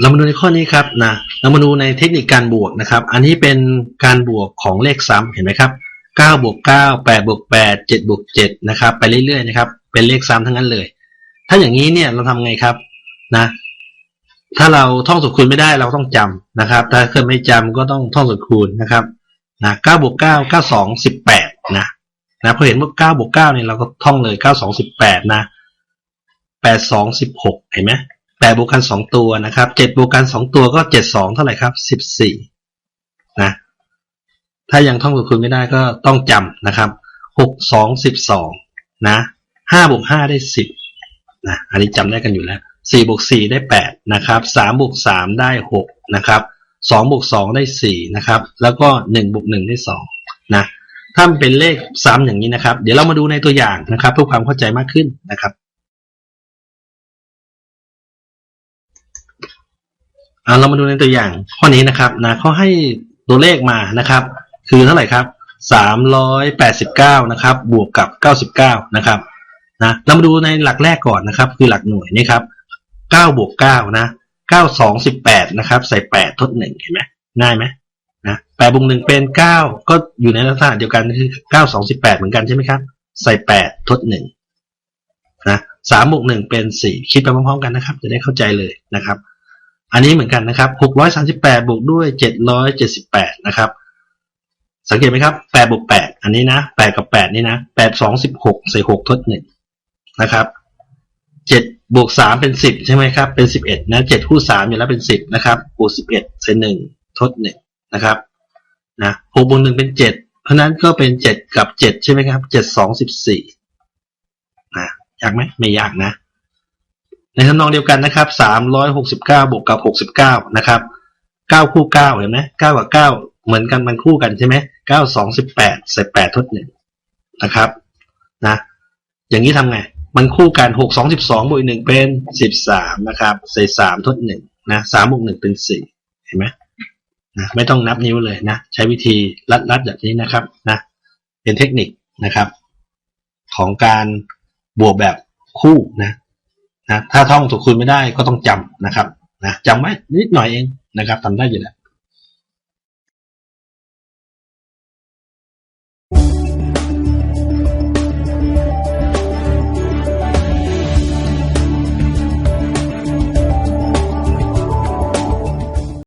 เรามาดูในข้อนี้ครับนะเรามาดูในเทคนิคการบวกนะครับ อันนี้เป็นการบวกของเลขซ้ำเห็นไหมครับ9บวก9 8บวก8 7บวก7นะครับไปเรื่อยๆนะครับ เป็นเลขซ้ำทั้งนั้นเลย ถ้าอย่างนี้เนี่ยเราทำไงครับนะถ้าเราท่องสูตรคูณไม่ได้เราต้องจำนะครับ ถ้าเคยไม่จำก็ต้องท่องสูตรคูณนะครับนะ9บวก9 9 2 18นะนะพอเห็นว่า9บวก9เนี่ยเราก็ท่องเลย 9 2 18นะ8 2 16เห็นไหม แปดบวกกันสองตัวนะครับเจ็ดบวกกันสองตัวก็เจ็ดสองเท่าไหร่ครับสิบสี่นะถ้ายังท่องสูตรคูณไม่ได้ก็ต้องจำนะครับหกสองสิบสองนะห้าบวกห้าได้สิบนะอันนี้จำได้กันอยู่แล้วสี่บวกสี่ได้แปดนะครับสามบวกสามได้หกนะครับสองบวกสองได้สี่นะครับ แล้วก็หนึ่งบวกหนึ่งได้สองนะถ้าเป็นเลขซ้ำอย่างนี้นะครับ เดี๋ยวเรามาดูในตัวอย่างนะครับเพื่อความเข้าใจมากขึ้นนะครับ เอาเรามาดูในตัวอย่างข้อนี้นะครับนะเขาให้ตัวเลขมานะครับ คือเท่าไหร่ครับสามร้อยแปดสิบเก้านะครับ บวกกับเก้าสิบเก้านะครับนะเรามาดูในหลักแรกก่อนนะครับ คือหลักหน่วยนี่ครับเก้าบวกเก้านะเก้าสองสิบแปดนะครับ ใส่แปดทดหนึ่งเห็นไหมง่ายไหมนะแปดบวกหนึ่งเป็นเก้าก็อยู่ในลักษณะเดียวกันคือเก้าสองสิบแปดเหมือนกันใช่ไหมครับ ใส่แปดทดหนึ่งนะสามบวกหนึ่งเป็นสี่คิดไปพร้อมๆกันนะครับ จะได้เข้าใจเลยนะครับ อันนี้เหมือนกันนะครับ 638 บวกด้วย 778 นะครับ สังเกตไหมครับ 8 บวก 8 อันนี้นะ 8 กับ 8 นี่นะ 8 2 16 ใส่ 6 ทด 1 นะครับ 7 บวก 3 เป็น 10 ใช่ไหมครับ เป็น 11 นะ 7 คู่ 3 อยู่แล้วเป็น 10 นะครับ บวก 11 ใส่ 1 ทด 1 นะครับ นะ6บวก 1 เป็น 7 เพราะนั้นก็เป็น 7 กับ 7 ใช่ไหมครับ 7 2 14 นะ ยากไหม ไม่ยากนะ ในทำนองเดียวกันนะครับสามร้อยหกสิบเก้าบวกกับหกสิบเก้านะครับเก้าคู่เก้าเห็นไหมเก้ากับเก้าเหมือนกันมันคู่กันใช่ไหมเก้าสองสิบแปดใส่แปดทดหนึ่งนะครับนะอย่างนี้ทำไง มันคู่กันหกสองสิบสองบวกหนึ่งเป็นสิบสามนะครับใส่สามทดหนึ่งนะสามบวกหนึ่งเป็นสี่เห็นไหมนะไม่ต้องนับนิ้วเลยนะ ใช้วิธีลัดๆแบบนี้นะครับนะเป็นเทคนิคนะครับ ของการบวกแบบคู่นะ นะถ้าท่องถูกคุณไม่ได้ก็ต้องจำนะครับนะจำไว้นิดหน่อยเองนะครับทำได้อยู่แล้ว